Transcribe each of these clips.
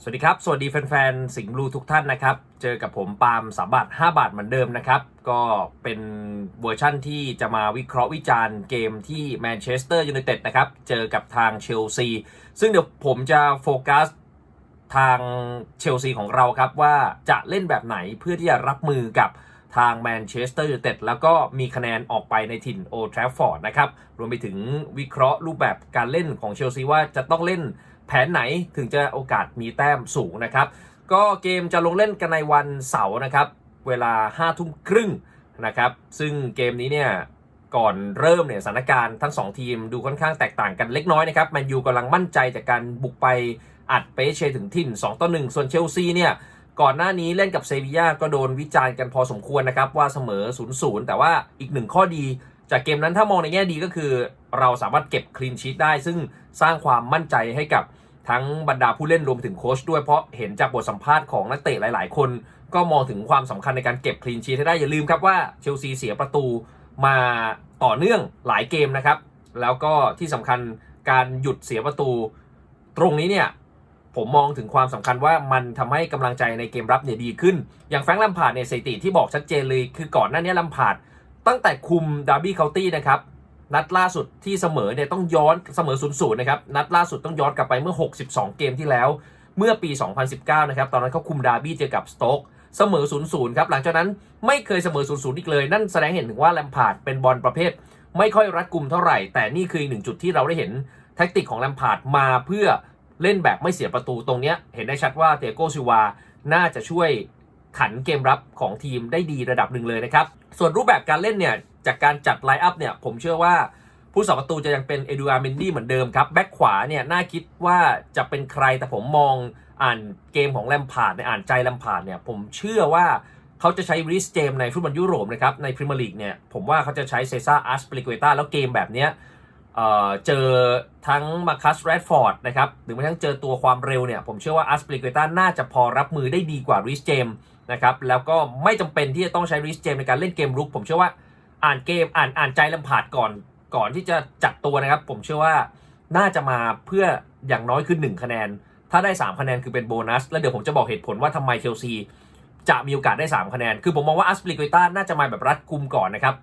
สวัสดีครับ สวัสดีแฟนๆ สิงห์บลูทุกท่านนะครับ เจอกับผมปาล์มสามบาท5บาทเหมือนเดิมนะครับ ก็เป็นเวอร์ชั่นที่จะมาวิเคราะห์วิจารณ์เกมที่แมนเชสเตอร์ยูไนเต็ดนะครับ เจอกับทางเชลซี ซึ่งเดี๋ยวผมจะโฟกัสทางเชลซีของเราครับ ว่าจะเล่นแบบไหนเพื่อที่จะรับมือกับทางแมนเชสเตอร์ยูไนเต็ดแล้วก็มีคะแนนออกไปในถิ่นโอทราฟฟอร์ดนะครับ รวมไปถึงวิเคราะห์รูปแบบการเล่นของเชลซีว่าจะต้องเล่น แผนไหนถึงจะโอกาสมีแต้มสูงนะครับ ก็เกมจะลงเล่นกันในวันเสาร์นะครับ เวลา5้าทุ่มครึ่งนะครับ ซึ่งเกมนี้เนี่ยก่อนเริ่มเนี่ยสถานการณ์ทั้ง 2 ทีมดูค่อนข้างแตกต่างกันเล็กน้อยนะครับแมนยูกำลังมั่นใจจากการบุกไปอัดเปเชถึงถิ่น2ต่อ1ส่วนเชลซีเนี่ยก่อนหน้านี้เล่นกับเซบีย่าก็โดนวิจารณ์กันพอสมควรนะครับ ว่าเสมอ 0-0 แต่ว่าอีกหนึ่งข้อดี จากเกมนั้นถ้ามองในแง่ดีก็คือ เราสามารถเก็บคลีนชีตได้ ซึ่งสร้างความมั่นใจให้กับทั้งบรรดาผู้เล่นรวมถึงโค้ชด้วยเพราะเห็นจากบทสัมภาษณ์ของนักเตะหลาย ๆ คน ก็มองถึงความสำคัญในการเก็บคลีนชีตให้ได้อย่าลืมครับว่าเชลซีเสียประตูมาต่อเนื่องหลายเกมนะครับ แล้วก็ที่สำคัญการหยุดเสียประตู ตรงนี้เนี่ยผมมองถึงความสำคัญว่ามันทำให้กำลังใจในเกมรับเนี่ยดีขึ้น อย่างแฟรงค์ลัมพาร์ดเนี่ยสถิติที่บอกชัดเจนเลยคือก่อนหน้านี้ลัมพาร์ด ตั้งแต่คุมดาร์บี้เคาน์ตี้นะครับนัดล่าสุดที่เสมอเนี่ยต้องย้อนเสมอ0ูนย์นะครับนัดล่าสุดต้องย้อนกลับไปเมื่อ 62 เกมที่แล้ว เมื่อปี 2019 นะครับตอนนั้นเขาคุมดาร์บี้เจอกับสโต๊กเสมอ0ูนย์ครับหลังจากนั้นไม่เคยเสมอ0ูนย์อีกเลย นั่นแสดงเห็นถึงว่าแลมพาร์ดเป็นบอลประเภท ไม่ค่อยรัดกุมเท่าไหร่ แต่นี่คืออีกหนึ่งจุดที่เราได้เห็นแท็กติกของแลมพาร์ดมาเพื่อเล่นแบบไม่เสียประตูตรงนี้เห็นได้ชัดว่าเตโกซิวาน่าจะช่วยขันเกมรับของทีมได้ดีระดับหนึ่งเลยนะครับ ส่วนรูปแบบการเล่นเนี่ยจากการจัดไลน์อัพเนี่ยผมเชื่อว่าผู้สาประตูจะยังเป็นเอดูอาร์เมนดี้เหมือนเดิมครับ แบ็คขวาเนี่ยน่าคิดว่าจะเป็นใครแต่ผมมองอ่านเกมของแลมพาร์ดในอ่านใจแลมพาร์ดเนี่ยผมเชื่อว่าเขาจะใช้ริสเจมในฟุตบอลยุโรปนะครับในพรีเมียร์ลีกเนี่ยผมว่าเขาจะใช้เซซ่าอาร์สปริกเวต้าแล้วเกมแบบเนี้ย เเจอทั้งมาคัสแรดฟอร์ดนะครับหรือแม้ทั้งเจอตัวความเร็วเนี่ย ผมเชื่อว่าอัสปริกเวต้าน่าจะพอรับมือได้ดีกว่าริสเจมนะครับ แล้วก็ไม่จำเป็นที่จะต้องใช้ริสเจมในการเล่นเกมรุก ผมเชื่อว่าอ่านเกมอ่านอ่านใจลำผาดก่อนก่อนที่จะจัดตัวนะครับ ผมเชื่อว่าน่าจะมาเพื่ออย่างน้อยคือ1คะแนน ถ้าได้ 3 คะแนนคือเป็นโบนัส แล้วเดี๋ยวผมจะบอกเหตุผลว่าทำไมเชลซีจะมีโอกาสได้ 3 คะแนน คือผมมองว่าอัสปริกเวต้าน่าจะมาแบบรัดกุมก่อนนะครับ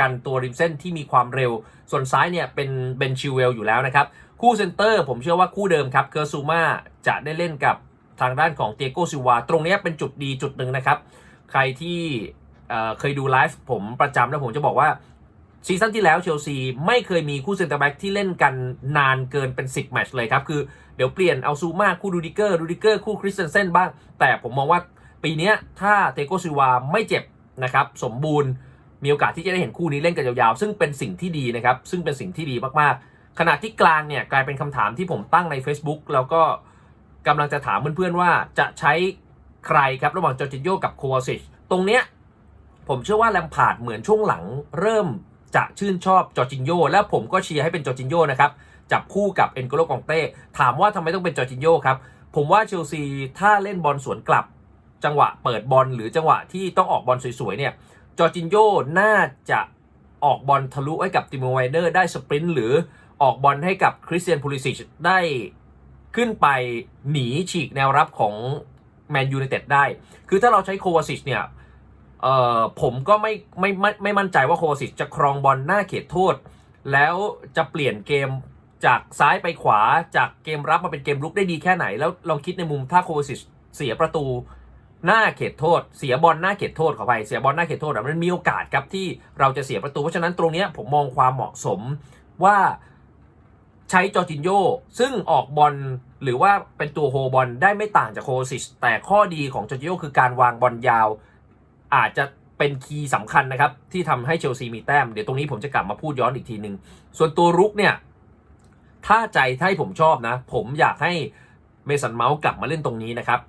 กันตัวริมเส้นที่มีความเร็ว ส่วนซ้ายเนี่ยเป็นเบนชิวเวลอยู่แล้วนะครับ คู่เซนเตอร์ผมเชื่อว่าคู่เดิมครับเกอร์ซูมาจะได้เล่นกับทางด้านของเตโกซิวา ตรงนี้เป็นจุดดีจุดหนึ่งนะครับ ใครที่เอ่อเคยดูไลฟ์ผมประจำแล้วผมจะบอกว่าซีซั่นที่แล้วเชลซีไม่เคยมีคู่เซนเตอร์แบ็กที่เล่นกันนานเกินเป็น 10 แมตช์เลยครับ คือเดี๋ยวเปลี่ยนเอาซูมาคู่ดูดิเกอร์ดูดิเกอร์คู่คริสเตนเซนบ้าง แต่ผมมองว่าปีนี้ถ้าเตโกซิวาไม่เจ็บนะครับ สมบูรณ์ มีโอกาสที่จะได้เห็นคู่นี้เล่นกันยาวๆ ซึ่งเป็นสิ่งที่ดีนะครับ ซึ่งเป็นสิ่งที่ดีมากๆ ขณะที่กลางเนี่ยกลายเป็นคำถามที่ผมตั้งใน Facebook แล้วก็กำลังจะถามเพื่อนๆว่าจะใช้ใครครับระหว่างจอร์จิโยกับโควาซิชตรงเนี้ยผมเชื่อว่าแลมพาร์ดเหมือนช่วงหลังเริ่มจะชื่นชอบจอร์จิโยและผมก็เชียร์ให้เป็นจอร์จิโยนะครับจับคู่กับเอ็นโกโลกองเต้ถามว่าทำไมต้องเป็นจอร์จิโยครับผมว่าเชลซีถ้าเล่นบอลสวนกลับ จังหวะเปิดบอลหรือจังหวะที่ต้องออกบอลสวยๆเนี่ย จอร์จินโยน่าจะออกบอลทะลุให้กับติโมไวเดอร์ได้สปรินต์หรือออกบอลให้กับคริสเตียนพูลิซิชได้ขึ้นไปหนีฉีกแนวรับของแมนยูไนเต็ดได้ คือถ้าเราใช้โควาซิชเนี่ยผมก็ไม่ไม่ไม่ไม่มั่นใจว่าโควาซิชจะครองบอลหน้าเขตโทษ แล้วจะเปลี่ยนเกมจากซ้ายไปขวาจากเกมรับมาเป็นเกมรุกได้ดีแค่ไหน แล้วลองคิดในมุมถ้าโควาซิชเสียประตู หน้าเขตโทษ เสียบอลหน้าเขตโทษขอไปเสียบอลหน้าเขตโทษมันมีโอกาสครับที่เราจะเสียประตู เพราะฉะนั้นตรงนี้ผมมองความเหมาะสมว่าใช้จอจินโยซึ่งออกบอลหรือว่าเป็นตัวโฮบอลได้ไม่ต่างจากโคซิชแต่ข้อดีของจอจินโยคือการวางบอลยาว อาจจะเป็นคีย์สำคัญนะครับ ที่ทำให้เชลซีมีแต้ม เดี๋ยวตรงนี้ผมจะกลับมาพูดย้อนอีกทีหนึ่งส่วนตัวรุกเนี่ย ถ้าใจถ้าให้ผมชอบนะ ผมอยากให้เมสันเมาส์กลับมาเล่นตรงนี้นะครับ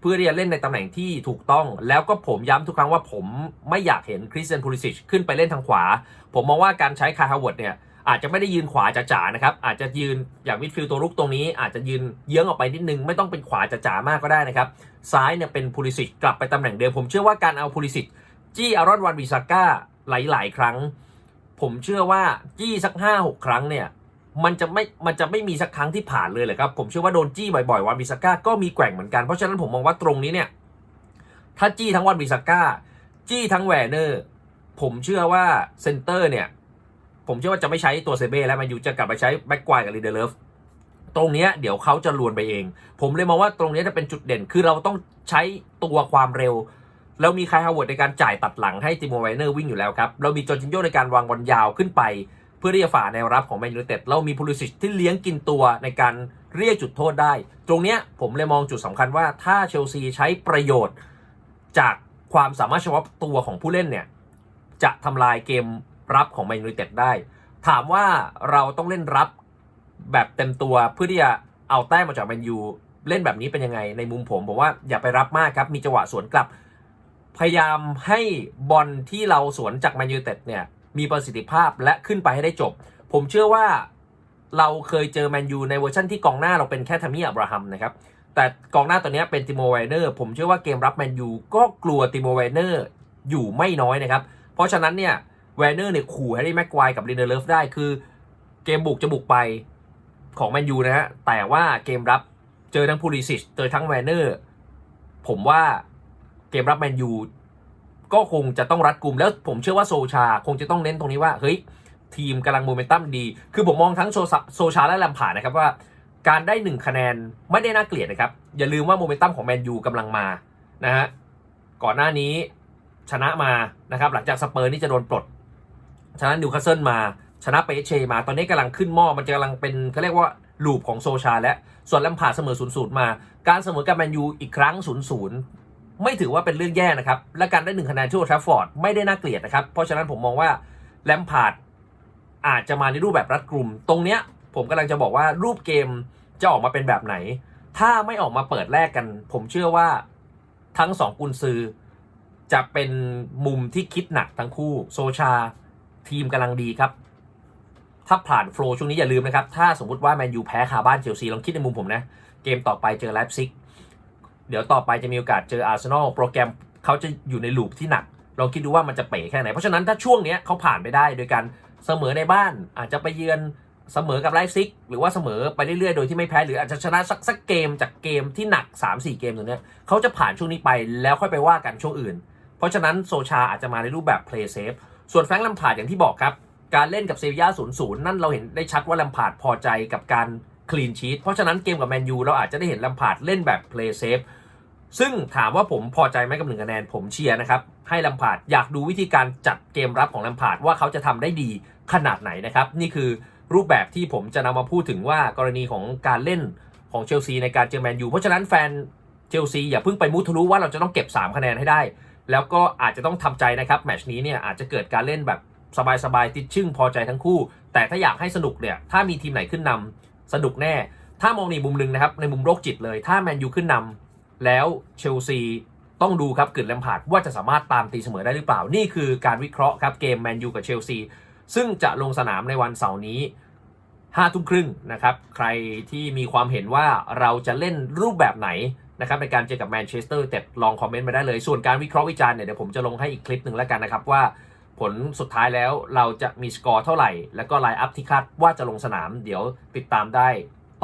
เพื่อที่จะเล่นในตำแหน่งที่ถูกต้อง แล้วก็ผมย้ำทุกครั้งว่าผมไม่อยากเห็นคริสเตียนพูลิซิชขึ้นไปเล่นทางขวา ผมมองว่าการใช้คาร์ฮาวเวิร์ดเนี่ยอาจจะไม่ได้ยืนขวาจ๋าๆนะครับ อาจจะยืนอย่างมิดฟิลด์ตัวรุกตรงนี้ อาจจะยืนเยื้องออกไปนิดนึง ไม่ต้องเป็นขวาจ๋าๆมากก็ได้นะครับ ซ้ายเนี่ยเป็นพูลิซิชกลับไปตำแหน่งเดิม ผมเชื่อว่าการเอาพูลิซิชจี้อารอนวันบิซาก้าหลายๆ ครั้ง ผมเชื่อว่าจี้สักห้าหกครั้งเนี่ย มันจะไม่มันจะไม่มีสักครั้งที่ผ่านเลยเหรอครับ ผมเชื่อว่าโดนจี้บ่อยๆวันบิสก้าก็มีแกว่งเหมือนกัน เพราะฉะนั้นผมมองว่าตรงนี้เนี่ย ถ้าจี้ทั้งวันบิสก้า จี้ทั้งแวร์เนอร์ ผมเชื่อว่าเซนเตอร์เนี่ย ผมเชื่อว่าจะไม่ใช้ตัวเซเบ้แล้วมันอยู่จะกลับไปใช้แบ็กควายกับลีเดเลฟตรงนี้เดี๋ยวเขาจะลวนไปเอง ผมเลยมองว่าตรงนี้จะเป็นจุดเด่น คือเราต้องใช้ตัวความเร็วเรามีคายฮาวเวิร์ดในการจ่ายตัดหลังให้ติโมไวเนอร์วิ่งอยู่แล้วครับ เรามีจอร์จินโยในการวางบอลยาวขึ้นไป เพื่อที่จะฝ่าแนวรับของแมนยูเต็ดเรามีพูลิสิชที่เลี้ยงกินตัวในการเรียกจุดโทษได้ ตรงเนี้ยผมเลยมองจุดสำคัญว่าถ้าเชลซีใช้ประโยชน์ จากความสามารถเฉพาะตัวของผู้เล่นเนี่ยจะทำลายเกมรับของแมนยูเต็ดได้ ถามว่าเราต้องเล่นรับแบบเต็มตัวเพื่อที่จะเอาแต้มมาจากแมนยูเล่นแบบนี้เป็นยังไงในมุมผมผมว่าอย่าไปรับมากครับมีจังหวะสวนกลับ พยายามให้บอลที่เราสวนจากแมนยูเต็ดเนี่ย มีประสิทธิภาพและขึ้นไปให้ได้จบ ผมเชื่อว่าเราเคยเจอแมนยูในเวอร์ชันที่กองหน้าเราเป็นแค่ทามิอับราฮัมนะครับ แต่กองหน้าตัวนี้เป็นติโมไวเนอร์ ผมเชื่อว่าเกมรับแมนยูก็กลัวติโมไวเนอร์อยู่ไม่น้อยนะครับ เพราะฉะนั้นเนี่ยไวเนอร์เนี่ยขู่ให้ได้แม็กควายกับลินเดอร์เลฟได้คือ เกมบุกจะบุกไปของแมนยูนะฮะ แต่ว่าเกมรับเจอทั้งพูลิซิชเจอทั้งแวเนอร์ ผมว่าเกมรับแมนยู ก็คงจะต้องรัดกุมแล้วผมเชื่อว่าโซชาคงจะต้องเน้นตรงนี้ว่าเฮ้ยทีมกำลังโมเมนตัมดี คือผมมองทั้งโซโซชาและแลมพาร์ดนะครับว่า การได้หนึ่งคะแนนไม่ได้น่าเกลียดนะครับ อย่าลืมว่าโมเมนตัมของแมนยูกำลังมานะฮะก่อนหน้านี้ชนะมานะครับหลังจากสเปอร์นี่จะโดนปลด ชนะนิวคาสเซิลมาชนะเปเชมา ตอนนี้กำลังขึ้นหม้อมันจะกำลังเป็นเขาเรียกว่าลูปของโซชาและส่วนแลมพาเสมอ0ูนย์มา การเสมอกับแมนยูอีกครั้ง0ูนย์ ไม่ถือว่าเป็นเรื่องแย่นะครับ และการได้หนึ่งคะแนนที่โอทราฟฟอร์ดไม่ได้น่าเกลียดนะครับ เพราะฉะนั้นผมมองว่าแลมพาร์ดอาจจะมาในรูปแบบรัดกลุ่ม ตรงเนี้ยผมกำลังจะบอกว่ารูปเกมจะออกมาเป็นแบบไหน ถ้าไม่ออกมาเปิดแรกกัน ผมเชื่อว่าทั้งสองกุนซือ จะเป็นมุมที่คิดหนักทั้งคู่โซชาทีมกำลังดีครับ ถ้าผ่านโฟล์ช่วงนี้อย่าลืมนะครับ ถ้าสมมติว่าแมนยูแพ้คาบ้านเชลซีลองคิดในมุมผมนะ เกมต่อไปเจอไลฟ์ซิก เดี๋ยวต่อไปจะมีโอกาสเจออาร์เซนอลโปรแกรมเขาจะอยู่ในลูปที่หนักลองคิดดูว่ามันจะเป๋แค่ไหน เพราะฉะนั้นถ้าช่วงเนี้ยเขาผ่านไปได้โดยการเสมอในบ้าน อาจจะไปเยือนเสมอกับไลฟ์ซิก หรือว่าเสมอไปเรื่อยๆ โดยที่ไม่แพ้ หรืออาจจะชนะสักสักเกมจากเกมที่หนัก 3-4 เกมตรงนี้เขาจะผ่านช่วงนี้ไปแล้วค่อยไปว่ากันช่วงอื่น เพราะฉะนั้นโซชาอาจจะมาในรูปแบบ play safe ส่วนแฟรงค์ลัมพาดอย่างที่บอกครับ การเล่นกับเซบียา0-0 นั่นเราเห็นได้ชัดว่าลัมพาดพอใจกับการคลีนชีตเพราะฉะนั้นเกมกับแมนยูเราอาจจะได้เห็นลัมพาดเล่นแบบ p l a y s a ฟ ซึ่งถามว่าผมพอใจไหมกับหนึ่งคะแนนผมเชียร์นะครับ ให้ลัมพาดอยากดูวิธีการจัดเกมรับของลัมพาดว่าเขาจะทำได้ดีขนาดไหนนะครับ นี่คือรูปแบบที่ผมจะนำมาพูดถึงว่ากรณีของการเล่นของเชลซีในการเจอแมนยูเพราะฉะนั้นแฟนเชลซีอย่าเพิ่งไปมุทะลุว่าเราจะต้องเก็บ 3 คะแนนให้ได้ แล้วก็อาจจะต้องทำใจนะครับแมชนี้เนี่ยอาจจะเกิดการเล่นแบบสบายๆติดชึ่งพอใจทั้งคู่ แต่ถ้าอยากให้สนุกเนี่ยถ้ามีทีมไหนขึ้นนำสนุกแน่ ถ้ามองในมุมหนึ่งนะครับในมุมโรคจิตเลย ถ้าแมนยูขึ้นนำ แล้วเชลซีต้องดูครับกึ่นแลมพาร์ดว่าจะสามารถตามตีเสมอได้หรือเปล่า นี่คือการวิเคราะห์ครับเกมแมนยูกับเชลซีซึ่งจะลงสนามในวันเสาร์นี้ห้าทุ่มครึ่งนะครับ ใครที่มีความเห็นว่าเราจะเล่นรูปแบบไหนนะครับในการเจอกับแมนเชสเตอร์แต่ลองคอมเมนต์มาได้เลย ส่วนการวิเคราะห์วิจารณ์เนี่ยเดี๋ยวผมจะลงให้อีกคลิปหนึ่งแล้วกันนะครับว่าผลสุดท้ายแล้วเราจะมีสกอร์เท่าไหร่ แล้วก็ไลน์อัพที่คาดว่าจะลงสนาม เดี๋ยวติดตามได้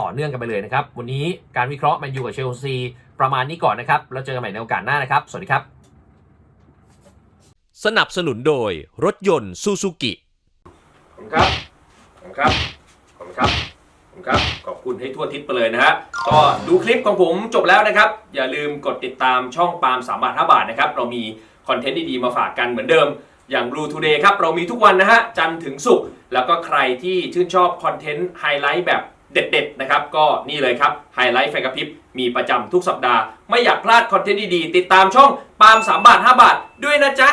ต่อเนื่องกันไปเลยนะครับ วันนี้การวิเคราะห์แมนยูกับเชลซี ประมาณนี้ก่อนนะครับ แล้วเจอกันใหม่ในโอกาสหน้านะครับ สวัสดีครับ สนับสนุนโดยรถยนต์ซูซูกิขอบคุณครับขอบคุณครับขอบคุณครับขอบคุณครับ ขอบคุณให้ทั่วทิศไปเลยนะฮะ ก็ดูคลิปของผมจบแล้วนะครับ อย่าลืมกดติดตามช่องปาล์มสามบาทห้าบาทนะครับ เรามีคอนเทนต์ดีๆมาฝากกันเหมือนเดิม อย่าง Blue Today ครับ เรามีทุกวันนะฮะ จันทร์ถึงศุกร์ แล้วก็ใครที่ชื่นชอบคอนเทนต์ไฮไลท์แบบ เด็ดๆนะครับก็นี่เลยครับไฮไลท์ไฟกระพริบมีประจำทุกสัปดาห์ ไม่อยากพลาดคอนเทนต์ดีๆ ติดตามช่องปาล์มสามบาทห้าบาทด้วยนะจ๊ะ